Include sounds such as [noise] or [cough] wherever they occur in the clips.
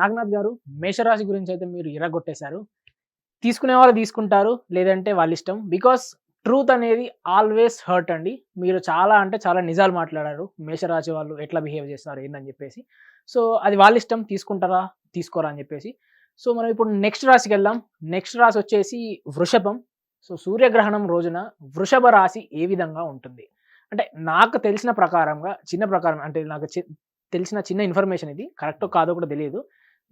నాగనాథ్ గారు మేషరాశి గురించి అయితే మీరు ఇరగొట్టేశారు. తీసుకునే వాళ్ళు తీసుకుంటారు లేదంటే వాళ్ళ ఇష్టం. బికాస్ ట్రూత్ అనేది ఆల్వేస్ హర్ట్ అండి. మీరు చాలా అంటే చాలా నిజాలు మాట్లాడారు. మేషరాశి వాళ్ళు ఎట్లా బిహేవ్ చేస్తారు ఏందని చెప్పేసి. సో అది వాళ్ళ ఇష్టం తీసుకుంటారా తీసుకోరా అని చెప్పేసి. సో మనం ఇప్పుడు నెక్స్ట్ రాశికి వెళ్దాం. నెక్స్ట్ రాశి వచ్చేసి వృషభం. సో సూర్యగ్రహణం రోజున వృషభ రాశి ఏ విధంగా ఉంటుంది? అంటే నాకు తెలిసిన ప్రకారంగా చిన్న ప్రకారం అంటే నాకు తెలిసిన చిన్న ఇన్ఫర్మేషన్ ఇది. కరెక్టో కాదో కూడా తెలియదు.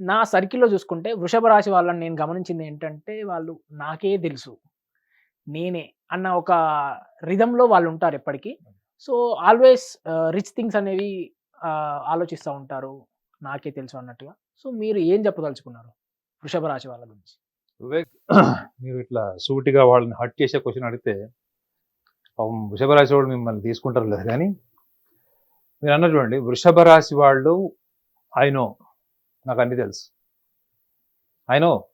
నా సర్కిల్లో చూసుకుంటే వృషభ రాశి వాళ్ళని నేను గమనించింది ఏంటంటే వాళ్ళు నాకే తెలుసు. నేనే అన్న ఒక రిధంలో వాళ్ళు ఉంటారు ఎప్పటికీ. సో ఆల్వేస్ రిచ్ థింగ్స్ అనేవి ఆలోచిస్తూ ఉంటారు. నాకే తెలుసు అన్నట్టుగా. సో మీరు ఏం చెప్పదలుచుకున్నారు వృషభ రాశి వాళ్ళ గురించి? వివేక్ మీరు ఇట్లా సూటిగా వాళ్ళని హట్ చేసే క్వశ్చన్ అడిగితే పాపం వృషభ రాశి వాళ్ళు మిమ్మల్ని తీసుకుంటారు లేదు కానీ మీరు అన్న చూడండి. వృషభ రాశి వాళ్ళు నో నాకు అన్ని తెలుసు. నో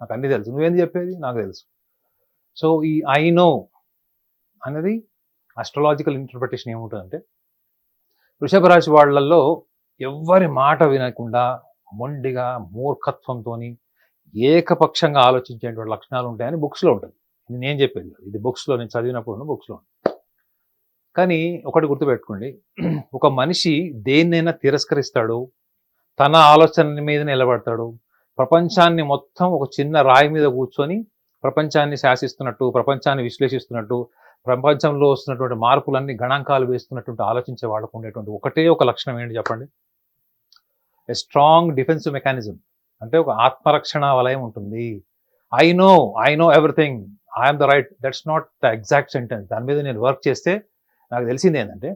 నాకు అన్ని తెలుసు. నువ్వేం చెప్పేది? నాకు తెలుసు. సో ఈ ఐ నో అనేది అస్ట్రలాజికల్ ఇంటర్ప్రిటేషన్ ఏముంటుందంటే వృషభ రాశి వాళ్ళల్లో ఎవ్వరి మాట వినకుండా మొండిగా మూర్ఖత్వంతోని ఏకపక్షంగా ఆలోచించేటువంటి లక్షణాలు ఉంటాయని బుక్స్లో ఉంటుంది. ఇది నేను చెప్పేది ఇది బుక్స్లో నేను చదివినప్పుడు బుక్స్లో కానీ ఒకటి గుర్తుపెట్టుకోండి. ఒక మనిషి దేన్నైనా తిరస్కరిస్తాడు తన ఆలోచన మీద నిలబడతాడు. ప్రపంచాన్ని మొత్తం ఒక చిన్న రాయి మీద కూర్చొని ప్రపంచాన్ని శాసిస్తున్నట్టు ప్రపంచాన్ని విశ్లేషిస్తున్నట్టు ప్రపంచంలో వస్తున్నటువంటి మార్పులన్నీ గణాంకాలు వేస్తున్నటువంటి ఆలోచించే వాళ్ళకు ఉండేటువంటి ఒకటే ఒక లక్షణం ఏంటి చెప్పండి? ఎ స్ట్రాంగ్ డిఫెన్సివ్ మెకానిజం అంటే ఒక ఆత్మరక్షణ వలయం ఉంటుంది. I know I know everything I'm the right that's not the exact sentence దాని మీద నేను వర్క్ చేస్తే నాకు తెలిసింది ఏంటంటే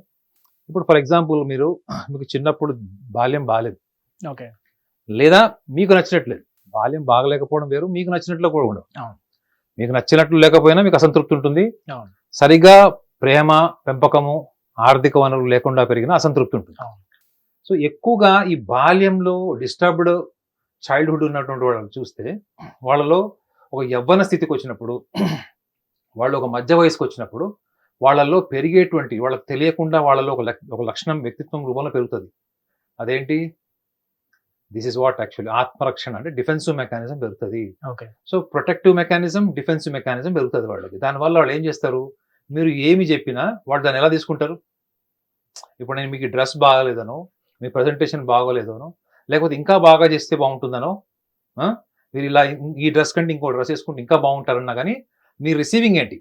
ఇప్పుడు ఫర్ ఎగ్జాంపుల్ మీరు మీకు చిన్నప్పుడు బాల్యం బాలేదు. ఓకే. లేదా మీకు నచ్చినట్లేదు. బాల్యం బాగలేకపోవడం వేరు మీకు నచ్చినట్లు కూడా ఉండవు. మీకు నచ్చినట్లు లేకపోయినా మీకు అసంతృప్తి ఉంటుంది. సరిగా ప్రేమ పెంపకము ఆర్థిక వనరులు లేకుండా పెరిగిన అసంతృప్తి ఉంటుంది. సో ఎక్కువగా ఈ బాల్యంలో డిస్టర్బ్డ్ చైల్డ్హుడ్ ఉన్నటువంటి వాళ్ళని చూస్తే వాళ్ళలో ఒక యవ్వన స్థితికి వచ్చినప్పుడు వాళ్ళు ఒక మధ్య వయసుకు వచ్చినప్పుడు వాళ్ళల్లో పెరిగేటువంటి వాళ్ళకి తెలియకుండా వాళ్ళలో ఒక ఒక లక్షణం వ్యక్తిత్వం రూపంలో పెరుగుతుంది. అదేంటి? దిస్ ఇస్ వాట్ యాక్చువల్లీ ఆత్మరక్షణ అంటే డిఫెన్సివ్ మెకానిజం పెరుగుతుంది okay so protective mechanism defensive mechanism పెరుగుతుంది వాళ్ళకి. దానివల్ల వాళ్ళు ఏం చేస్తారు? మీరు ఏమి చెప్పినా వాళ్ళు దాన్ని ఎలా తీసుకుంటారు? ఇప్పుడు నేను మీకు డ్రెస్ బాగాలేదనో మీ ప్రజెంటేషన్ బాగోలేదనో లేకపోతే ఇంకా బాగా చేస్తే బాగుంటుందనో? మీరు ఇలా ఈ డ్రెస్ కంటే ఇంకో డ్రెస్ వేసుకుంటే ఇంకా బాగుంటారన్నా కానీ మీ రిసీవింగ్ ఏంటి?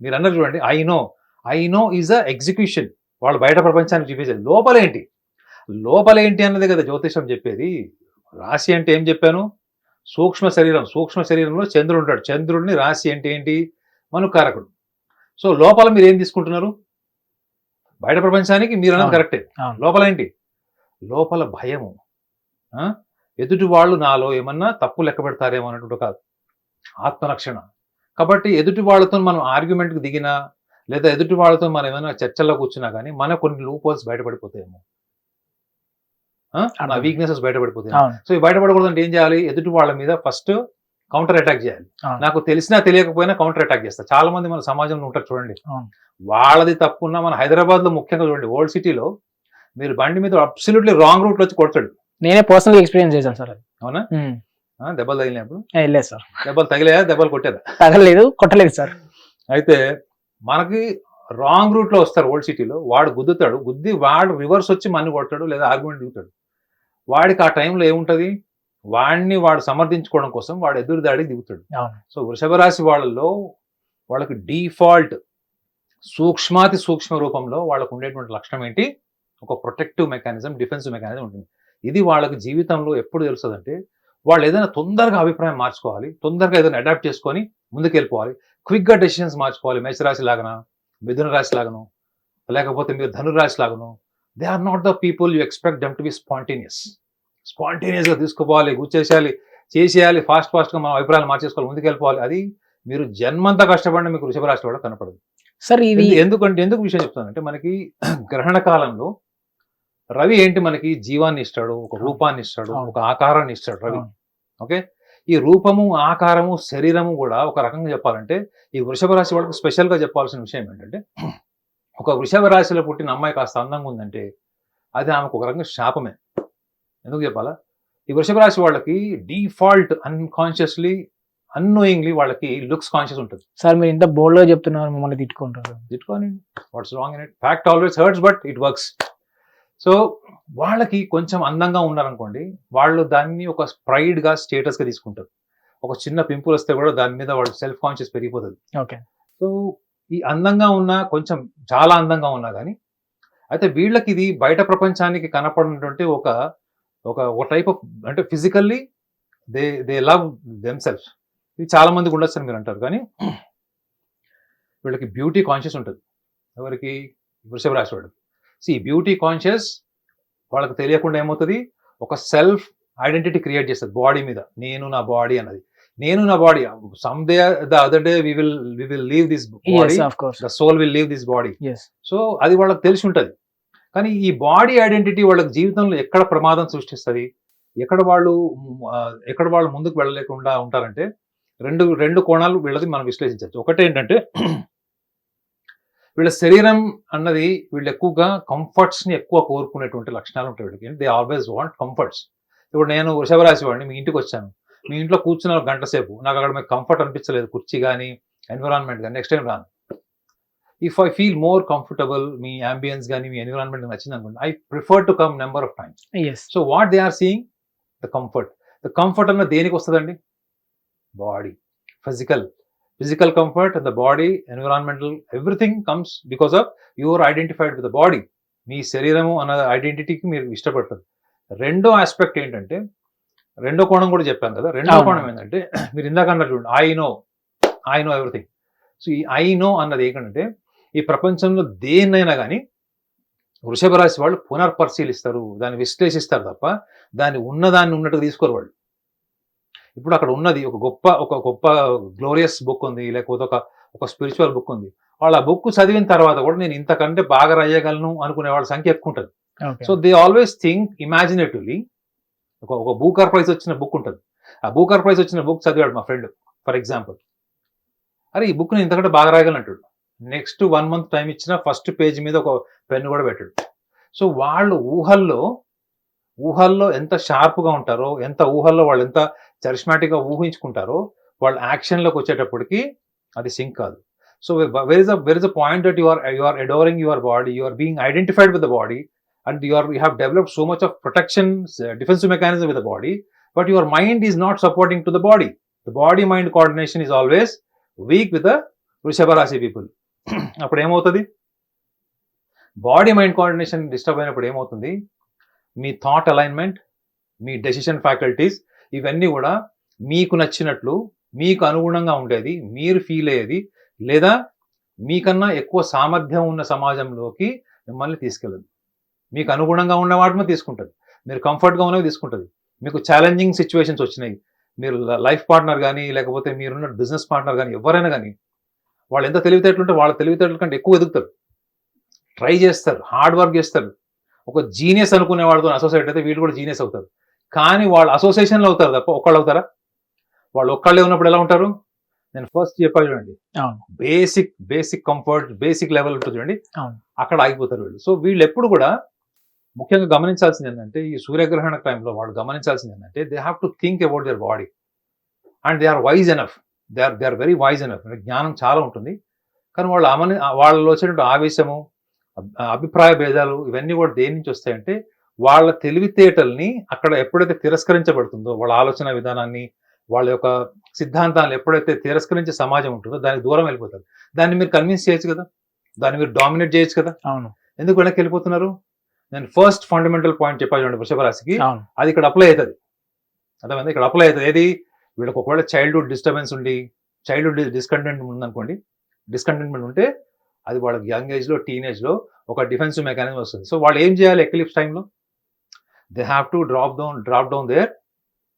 మీరు అన్నారు చూడండి. I know I know is a execution వాళ్ళు బయట ప్రపంచానికి చూపించేది. లోపలేంటి? లోపలేంటి అన్నది కదా జ్యోతిషం చెప్పేది. రాశి అంటే ఏం చెప్పాను? సూక్ష్మ శరీరం. సూక్ష్మ శరీరంలో చంద్రుడు ఉంటాడు. చంద్రుడిని రాశి అంటే ఏంటి? మనుకారకుడు. సో లోపల మీరు ఏం తీసుకుంటున్నారు? బయట ప్రపంచానికి మీరు అన్నది. కరెక్టే. లోపల ఏంటి? లోపల భయము? ఎదుటి వాళ్ళు నాలో ఏమన్నా తప్పు లెక్క పెడతారేమో అన్నట్టు కాదు. ఆత్మరక్షణ. కాబట్టి ఎదుటి వాళ్ళతో మనం ఆర్గ్యుమెంట్కి దిగినా లేదా ఎదుటి వాళ్ళతో మనం ఏమైనా చర్చల్లో కూర్చున్నా కానీ మన కొన్ని లూపోల్స్ బయటపడిపోతాయేమో? నా అర్థం. వీక్నెసెస్ బయటపడిపోతాయి. సో ఈ బయటపడకూడదంటే ఏం చేయాలి? ఎదుటి వాళ్ళ మీద ఫస్ట్ కౌంటర్ అటాక్ చేయాలి. నాకు తెలిసినా తెలియకపోయినా కౌంటర్ అటాక్ చేస్తా. చాలా మంది మన సమాజంలో ఉంటారు చూడండి. వాళ్ళది తప్పున్నా మన హైదరాబాద్లో ముఖ్యంగా చూడండి ఓల్డ్ సిటీలో మీరు బండి మీద అబ్సల్యూట్లీ రాంగ్ రూట్లో వచ్చి కొడతాడు. నేనే పర్సనల్ ఎక్స్పీరియన్స్ చేశాను సార్ అవునా. ఆ, దెబ్బలు తగిలినప్పుడు? సార్. దెబ్బలు తగిలాయా? దెబ్బలు కొట్టారా? తగలేదు కొట్టలేదు సార్. అయితే మనకి రాంగ్ రూట్లో వస్తారు ఓల్డ్ సిటీలో వాడు గుద్దుతాడు గుద్ది వాడు రివర్స్ వచ్చి మన్ని కొడతాడు లేదా ఆర్గ్యుమెంట్ దిగుతాడు. వాడికి ఆ టైంలో ఏముంటది? వాడిని వాడు సమర్థించుకోవడం కోసం వాడు ఎదురు దాడికి దిగుతాడు. సో వృషభ రాశి వాళ్ళల్లో వాళ్ళకి డిఫాల్ట్ సూక్ష్మాతి సూక్ష్మ రూపంలో వాళ్ళకు ఉండేటువంటి లక్షణం ఏంటి? ఒక ప్రొటెక్టివ్ మెకానిజం డిఫెన్సివ్ మెకానిజం ఉంటుంది. ఇది వాళ్ళకి జీవితంలో ఎప్పుడు తెలుస్తుందంటే వాళ్ళు ఏదైనా తొందరగా అభిప్రాయం మార్చుకోవాలి తొందరగా ఏదైనా అడాప్ట్ చేసుకొని ముందుకెళ్ళిపోవాలి. క్విక్గా డెసిషన్స్ మార్చుకోవాలి. మేషరాశి లాగన? మిథున రాశి లాగను? లేకపోతే మీరు ధనురాశి లాగను? They are not the people you expect them to be spontaneous స్పాంటేనియస్గా తీసుకుపోవాలి గుచ్చేసేయాలి చేసేయాలి ఫాస్ట్ ఫాస్ట్గా మనం అభిప్రాయాలు మార్చేసుకోవాలి ముందుకెళ్ళిపోవాలి. అది మీరు జన్మంతా కష్టపడిన మీకు వృషభ రాశి కూడా కనపడదు. సార్ ఇది ఎందు- ఎందుకంటే ఎందుకు విషయం చెప్తానంటే మనకి [clears throat] గ్రహణ కాలంలో రవి ఏంటి మనకి జీవాన్ని ఇస్తాడు ఒక రూపాన్ని ఇస్తాడు. ఒక ఆకారాన్ని ఇస్తాడు రవి. ఓకే? ఈ రూపము ఆకారము శరీరము కూడా ఒక రకంగా చెప్పాలంటే ఈ వృషభ రాశి వాళ్ళకి స్పెషల్గా చెప్పాల్సిన విషయం ఏంటంటే [clears throat] ఒక వృషభ రాశిలో పుట్టిన అమ్మాయి కాస్త అందంగా ఉందంటే అది ఆమెకు ఒక రకంగా శాపమే. ఎందుకు చెప్పాలా? ఈ వృషభ రాశి వాళ్ళకి డిఫాల్ట్ అన్కాన్షియస్లీ అన్నోయింగ్లీ వాళ్ళకి లుక్స్ కాన్షియస్ ఉంటుంది. సార్ మీరు ఇంత బోల్డ్గా చెప్తున్నారు మమ్మల్ని తిట్టుకుంటారు తిట్టుకోని what's wrong in it fact always hurts but it works so వాళ్ళకి కొంచెం అందంగా ఉన్నారనుకోండి వాళ్ళు దాన్ని ఒక pride గా స్టేటస్గా తీసుకుంటారు. ఒక చిన్న పింపుల్ వస్తే కూడా దాని మీద వాళ్ళు సెల్ఫ్ కాన్షియస్ పెరిగిపోతుంది. ఓకే. సో ఈ అందంగా ఉన్నా కొంచెం చాలా అందంగా ఉన్నా కానీ అయితే వీళ్ళకి ఇది బయట ప్రపంచానికి కనపడినటువంటి ఒక ఒక ఒక టైప్ ఆఫ్ అంటే physically they they love them self ఇది చాలా మందికి ఉండొచ్చు అని మీరు అంటారు. కానీ [clears throat] వీళ్ళకి బ్యూటీ కాన్షియస్ ఉంటుంది. ఎవరికి? వృషభ రాశి వాడు. సి బ్యూటీ కాన్షియస్ వాళ్ళకి తెలియకుండా ఏమవుతుంది? ఒక సెల్ఫ్ ఐడెంటిటీ క్రియేట్ చేస్తుంది. బాడీ మీద. నేను నా బాడీ అన్నది. నేను నా body some day the other day we will we will leave this body the soul will leave this body so అది వాళ్ళకి తెలిసి ఉంటుంది. కానీ ఈ బాడీ ఐడెంటిటీ వాళ్ళకి జీవితంలో ఎక్కడ ప్రమాదం సృష్టిస్తుంది? ఎక్కడ వాళ్ళు ఎక్కడ వాళ్ళు ముందుకు వెళ్ళలేకుండా ఉంటారంటే రెండు రెండు కోణాలు వీళ్ళది మనం విశ్లేషించవచ్చు. ఒకటి ఏంటంటే వీళ్ళ శరీరం అన్నది వీళ్ళు ఎక్కువగా కంఫర్ట్స్ని ఎక్కువ కోరుకునేటువంటి లక్షణాలు ఉంటాయి వీళ్ళకి. దే ఆల్వేస్ వాంట్ కంఫర్ట్స్ ఇప్పుడు నేను వృషభరాశి వాడిని మీ ఇంటికి వచ్చాను. మీ ఇంట్లో కూర్చున్న గంట సేపు నాకు అక్కడ మీకు కంఫర్ట్ అనిపించలేదు కుర్చీ కానీ ఎన్విరాన్మెంట్ కానీ నెక్స్ట్ టైం రాను. If I feel more comfortable me ambience కానీ మీ ఎన్విరాన్మెంట్ నచ్చింది అనుకోండి I prefer to come number of times so what they are seeing the comfort the comfort అన్న దేనికి వస్తుందండి? Body physical physical comfort the body environmental everything comes because of your identified with the body మీ శరీరము అన్న ఐడెంటిటీకి మీరు ఇష్టపడతారు. రెండో aspect ఏంటంటే రెండో కోణం కూడా చెప్పాను కదా రెండో. కోణం ఏంటంటే మీరు ఇందాక అన్నారు చూడండి I know I know everything so ఈ ఐ నో అన్నది ఏంటంటే ఈ ప్రపంచంలో దేన్నైనా కానీ వృషభ రాశి వాళ్ళు పునర్పరిశీలిస్తారు దాన్ని విశ్లేషిస్తారు తప్ప దాన్ని ఉన్నదాన్ని ఉన్నట్టుగా తీసుకోరు వాళ్ళు. ఇప్పుడు అక్కడ ఉన్నది ఒక గొప్ప ఒక గొప్ప గ్లోరియస్ బుక్ ఉంది లేకపోతే ఒక ఒక స్పిరిచువల్ బుక్ ఉంది. వాళ్ళు ఆ బుక్ చదివిన తర్వాత కూడా నేను ఇంతకంటే బాగా రాయగలను అనుకునే వాళ్ళ సంఖ్య ఎక్కువ ఉంటుంది. So they always think imaginatively ఒక ఒక బూకర్ ప్రైజ్ వచ్చిన బుక్ ఉంటుంది. ఆ బూకర్ ప్రైజ్ వచ్చిన బుక్ చదివాడు మా ఫ్రెండ్ ఫర్ ఎగ్జాంపుల్. అరే ఈ బుక్ నేను ఇంతకంటే బాగా రాయగలను అంటాడు. నెక్స్ట్ వన్ మంత్ టైం ఇచ్చిన ఫస్ట్ పేజ్ మీద ఒక పెన్ కూడా పెట్టాడు. సో వాళ్ళు ఊహల్లో ఊహల్లో ఎంత షార్ప్గా ఉంటారో ఎంత ఊహల్లో వాళ్ళు ఎంత చరిష్మాటిక్గా ఊహించుకుంటారో వాళ్ళ యాక్షన్లోకి వచ్చేటప్పటికి అది సింక్ కాదు. So where is where is a point that you are you are adoring your body you are being identified with the body and you are you have developed so much of protection defensive mechanism with the body but your mind is not supporting to the body. The body mind coordination is always weak with the వృషభ రాశి people. అప్పుడు ఏమవుతుంది body mind coordination disturb అయినప్పుడు ఏమవుతుంది? మీ thought alignment మీ decision faculties ఇవన్నీ కూడా మీకు నచ్చినట్లు మీకు అనుగుణంగా ఉండేది మీరు ఫీల్ అయ్యేది లేదా మీకన్నా ఎక్కువ సామర్థ్యం ఉన్న సమాజంలోకి మిమ్మల్ని తీసుకెళ్ళదు. మీకు అనుగుణంగా ఉన్న వాటిని తీసుకుంటుంది. మీరు కంఫర్ట్గా ఉన్నవి తీసుకుంటుంది. మీకు ఛాలెంజింగ్ సిచ్యువేషన్స్ వచ్చినాయి. మీరు లైఫ్ పార్ట్నర్ కానీ లేకపోతే మీరున్న బిజినెస్ పార్ట్నర్ కానీ ఎవరైనా కానీ వాళ్ళు ఎంత తెలివితేటలు ఉంటే వాళ్ళ తెలివితేటల కంటే ఎక్కువ ఎదుగుతారు. ట్రై చేస్తారు. హార్డ్ వర్క్ చేస్తారు. ఒక జీనియస్ అనుకునే వాళ్ళతో అసోసియేట్ అయితే వీళ్ళు కూడా జీనియస్ అవుతారు. కానీ వాళ్ళు అసోసియేషన్లో అవుతారు తప్ప ఒక్కళ్ళు అవుతారా? వాళ్ళు ఒక్కళ్ళే ఉన్నప్పుడు ఎలా ఉంటారు? నేను ఫస్ట్ చెప్పాను చూడండి. Basic basic comfort basic level ఉంటుంది చూడండి. అక్కడ ఆగిపోతారు వీళ్ళు. సో వీళ్ళు ఎప్పుడు కూడా ముఖ్యంగా గమనించాల్సింది ఏంటంటే ఈ సూర్యగ్రహణ టైంలో వాళ్ళు గమనించాల్సింది ఏంటంటే they have to think about their body and they are wise enough they are they are very wise అంటే జ్ఞానం చాలా ఉంటుంది. కానీ వాళ్ళు అమని వాళ్ళలో వచ్చినట్టు ఆవేశము అభిప్రాయ భేదాలు ఇవన్నీ కూడా దేని నుంచి వస్తాయంటే వాళ్ళ తెలివితేటల్ని అక్కడ ఎప్పుడైతే తిరస్కరించబడుతుందో వాళ్ళ ఆలోచన విధానాన్ని వాళ్ళ యొక్క సిద్ధాంతాలు ఎప్పుడైతే తిరస్కరించే సమాజం ఉంటుందో దానికి దూరం వెళ్ళిపోతారు. దాన్ని మీరు కన్విన్స్ చేయొచ్చు కదా. దాన్ని మీరు డామినేట్ చేయొచ్చు కదా. అవును. ఎందుకు వెనక్కి వెళ్ళిపోతున్నారు? నేను ఫస్ట్ ఫండమెంటల్ పాయింట్ చెప్పాను చూడండి వృషభ రాశికి అది ఇక్కడ అప్లై అవుతుంది. అర్థమైంది? ఇక్కడ అప్లై అవుతుంది. ఏది? వీళ్ళకి ఒకవేళ చైల్డ్హుడ్ డిస్టర్బెన్స్ ఉండి చైల్డ్హుడ్ డిస్కంటెంట్ ఉందనుకోండి డిస్కంటెంట్మెంట్ ఉంటే అది వాళ్ళకి యంగ్ ఏజ్లో టీనేజ్లో ఒక డిఫెన్సివ్ మెకానిజం వస్తుంది. సో వాళ్ళు ఏం చేయాలి ఎక్లిప్స్ టైంలో they have to drop down drop down their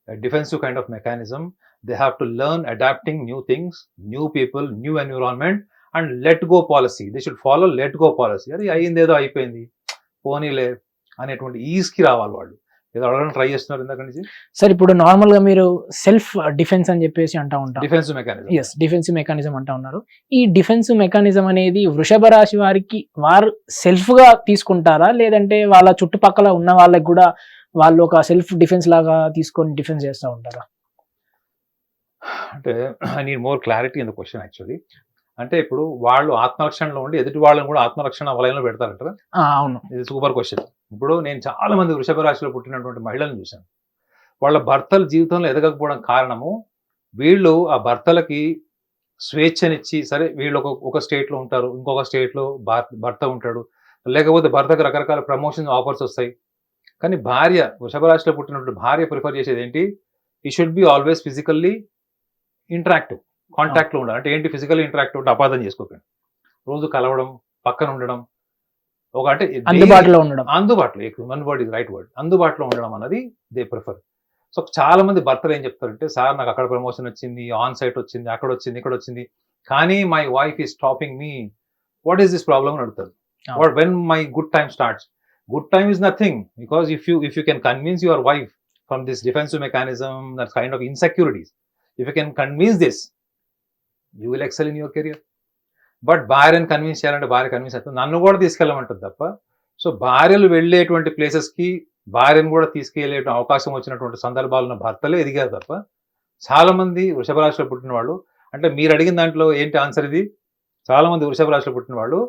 defensive kind of mechanism they have to learn adapting new things new people new environment and let go policy they should follow let go policy అది అయిందేదో ఏదో అయిపోయింది. పోనీలే అనేటువంటి ఈజ్కి రావాలి వాళ్ళు. ఏదో try చేస్తున్నారు ఇందాక నుంచి? సార్ ఇప్పుడు నార్మల్గా మీరు సెల్ఫ్ డిఫెన్స్ అని చెప్పేసి అంటా ఉంటాం defensive mechanism. Yes defensive mechanism అంటా ఉన్నారు. ఈ డిఫెన్సివ్ మెకానిజం అనేది వృషభ రాశి వారికి వారు సెల్ఫ్గా తీసుకుంటారా? లేదంటే వాళ్ళ చుట్టుపక్కల ఉన్న వాళ్ళకి కూడా వాళ్ళు ఒక సెల్ఫ్ డిఫెన్స్ లాగా తీసుకొని డిఫెన్స్ చేస్తూ ఉంటారా? అంటే I need more clarity in the question actually అంటే ఇప్పుడు వాళ్ళు ఆత్మరక్షణలో ఉండి ఎదుటి వాళ్ళని కూడా ఆత్మరక్షణ వలయంలో పెడతారంటారా? అవును. ఇది సూపర్ క్వశ్చన్. ఇప్పుడు నేను చాలా మంది వృషభ రాశిలో పుట్టినటువంటి మహిళలను చూశాను. వాళ్ళ భర్తల జీవితంలో ఎదగకపోవడం కారణము వీళ్ళు ఆ భర్తలకి స్వేచ్ఛనిచ్చి సరే వీళ్ళు ఒక ఒక స్టేట్లో ఉంటారు ఇంకొక స్టేట్లో భర్త ఉంటాడు. లేకపోతే భర్తకు రకరకాల ప్రమోషన్ ఆఫర్స్ వస్తాయి. కానీ భార్య వృషభ రాశిలో పుట్టినటువంటి భార్య ప్రిఫర్ చేసేది ఏంటి? He should be always physically interactive కాంటాక్ట్లో ఉండాలి. అంటే ఏంటి? ఫిజికల్ ఇంటరాక్టివ్ అంటే అపార్థం చేసుకోకండి. రోజు కలవడం పక్కన ఉండడం ఒక అంటే అందుబాటులో ఉండడం. అందుబాటులో వర్డ్ ఇస్ రైట్ వర్డ్ అందుబాటులో ఉండడం అన్నది దే ప్రిఫర్ సో చాలా మంది భర్తలు ఏం చెప్తారంటే సార్ నాకు అక్కడ ప్రమోషన్ వచ్చింది ఆన్ సైట్ వచ్చింది అక్కడ వచ్చింది ఇక్కడ వచ్చింది. కానీ my wife is stopping me what is this problem అని అడుగుతారు. What when my good time starts good time is nothing because if you if you can convince your wife from this defensive mechanism that kind of insecurities if you can convince this you will excel in your career but భార్యను convince చేయాలంటే భార్య convince అవుతుంది నన్ను కూడా తీసుకెళ్ళమంటుంది తప్ప. So భార్యలు వెళ్ళేటువంటి ప్లేసెస్కి భార్యను కూడా తీసుకెళ్ళే అవకాశం వచ్చినటువంటి సందర్భాలు ఉన్న భర్తలే ఎదిగారు తప్ప. చాలా మంది వృషభ రాశిలో పుట్టిన వాళ్ళు అంటే మీరు అడిగిన దాంట్లో ఏంటి ఆన్సర్ ఇది? చాలా మంది వృషభ రాశిలో పుట్టిన వాళ్ళు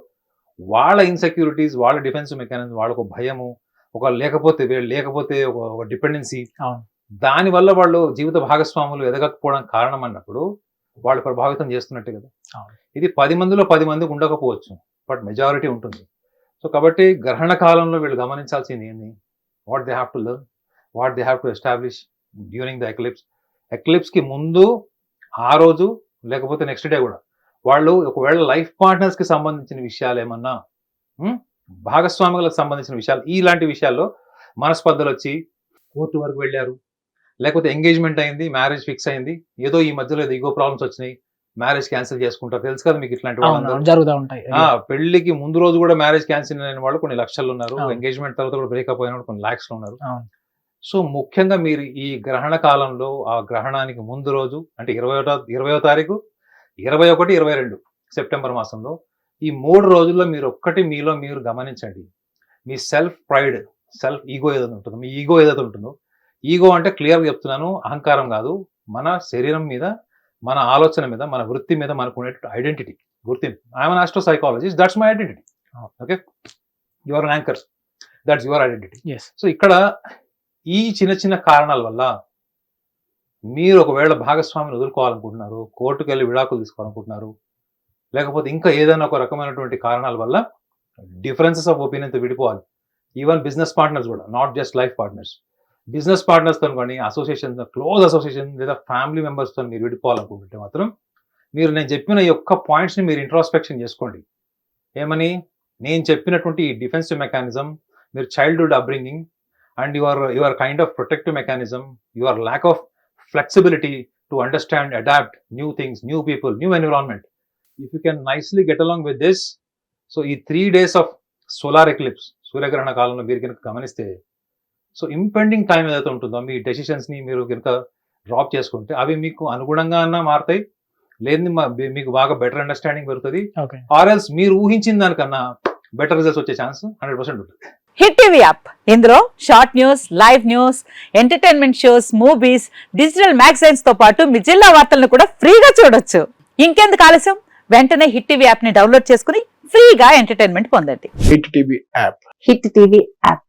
వాళ్ళ ఇన్సెక్యూరిటీస్ వాళ్ళ డిఫెన్స్ మెకానిజం వాళ్ళకు భయము ఒక లేకపోతే వీళ్ళు లేకపోతే ఒక డిపెండెన్సీ అవును. దాని వల్ల వాళ్ళు జీవిత భాగస్వాములు ఎదగకపోవడం కారణం అన్నప్పుడు వాళ్ళు ప్రభావితం చేస్తున్నట్టే కదా. ఇది పది మందిలో పది మందికి ఉండకపోవచ్చు బట్ మెజారిటీ ఉంటుంది. సో కాబట్టి గ్రహణ కాలంలో వీళ్ళు గమనించాల్సింది ఏంది? What they have to learn what they have to establish during the eclipse ఎక్లిప్స్కి ముందు ఆ రోజు లేకపోతే నెక్స్ట్ డే కూడా వాళ్ళు ఒకవేళ లైఫ్ పార్ట్నర్స్కి సంబంధించిన విషయాలు ఏమన్నా భాగస్వాములకు సంబంధించిన విషయాలు ఇలాంటి విషయాల్లో మనస్పర్ధలు వచ్చి కోర్టు వరకు వెళ్ళారు. లేకపోతే ఎంగేజ్మెంట్ అయింది మ్యారేజ్ ఫిక్స్ అయింది ఏదో ఈ మధ్యలో ఏదో ఈగో ప్రాబ్లమ్స్ వచ్చినాయి మ్యారేజ్ క్యాన్సిల్ చేసుకుంటారు. తెలుసు కదా మీకు ఇట్లాంటి జరుగుతూ ఉంటాయి. పెళ్ళికి ముందు రోజు కూడా మ్యారేజ్ క్యాన్సిల్ అయిన వాళ్ళు కొన్ని లక్షలు ఉన్నారు. ఎంగేజ్మెంట్ తర్వాత కూడా బ్రేకప్ అయిన వాళ్ళు కొన్ని లాక్స్ ఉన్నారు. సో ముఖ్యంగా మీరు ఈ గ్రహణ కాలంలో ఆ గ్రహణానికి ముందు రోజు అంటే ఇరవై ఇరవయో తారీఖు ఇరవై ఒకటి ఇరవై రెండు సెప్టెంబర్ మాసంలో ఈ మూడు రోజుల్లో మీరు ఒక్కటి మీలో మీరు గమనించండి. మీ సెల్ఫ్ ప్రైడ్ సెల్ఫ్ ఈగో ఏదైతే ఉంటుందో మీ ఈగో ఏదైతే ఉంటుందో ఈగో అంటే క్లియర్గా చెప్తున్నాను అహంకారం కాదు. మన శరీరం మీద మన ఆలోచన మీద మన వృత్తి మీద మనకు ఉండేటువంటి ఐడెంటిటీ గుర్తింపు. I'm astro psychologist that's my identity okay your anchors that's your identity so ఇక్కడ ఈ చిన్న చిన్న కారణాల వల్ల మీరు ఒకవేళ భాగస్వామిని వదులుకోవాలనుకుంటున్నారు కోర్టుకు వెళ్ళి విడాకులు తీసుకోవాలనుకుంటున్నారు లేకపోతే ఇంకా ఏదైనా ఒక రకమైనటువంటి కారణాల వల్ల డిఫరెన్సెస్ ఆఫ్ ఒపీనియన్తో విడిపోవాలి. ఈవెన్ బిజినెస్ పార్ట్నర్స్ కూడా not just life partners business పార్ట్నర్స్తో కానీ అసోసియేషన్ క్లోజ్ అసోసియేషన్ లేదా ఫ్యామిలీ మెంబర్స్తో మీరు విడిపోవాలనుకుంటుంటే మాత్రం మీరు నేను చెప్పిన ఈ ఒక్క పాయింట్స్ని మీరు ఇంట్రాస్పెక్షన్ చేసుకోండి. ఏమని? నేను చెప్పినటువంటి ఈ డిఫెన్సివ్ మెకానిజం మీరు childhood upbringing and your your kind of protective mechanism your lack of flexibility to understand adapt new things new people new environment if you can nicely get along with this so ఈ three days of solar eclipse సూర్యగ్రహణ కాలంలో మీరు కనుక గమనిస్తే so impending time ఏదైతే ఉంటుందో మీ డెసిషన్స్ని మీరు కనుక drop చేసుకుంటే అవి మీకు అనుగుణంగా అన్నా మారుతాయి. మా- మీకు బాగా బెటర్ అండర్స్టాండింగ్ పెరుగుతుంది. ఓకే. ఆర్ఎల్స్ మీరు ఊహించిన దానికన్నా బెటర్ రిజల్ట్స్ వచ్చే ఛాన్స్ హండ్రెడ్ పర్సెంట్ ఉంటుంది. Hit TV app. ఇందులో short news live news entertainment shows movies digital మ్యాగజైన్స్తో పాటు మీ జిల్లా వార్తలను కూడా ఫ్రీగా చూడొచ్చు. ఇంకెందుకు ఆలస్యం? వెంటనే హిట్ టీవీ యాప్ని డౌన్లోడ్ చేసుకుని ఫ్రీగా ఎంటర్టైన్మెంట్ పొందండి. Hit TV app. Hit TV app.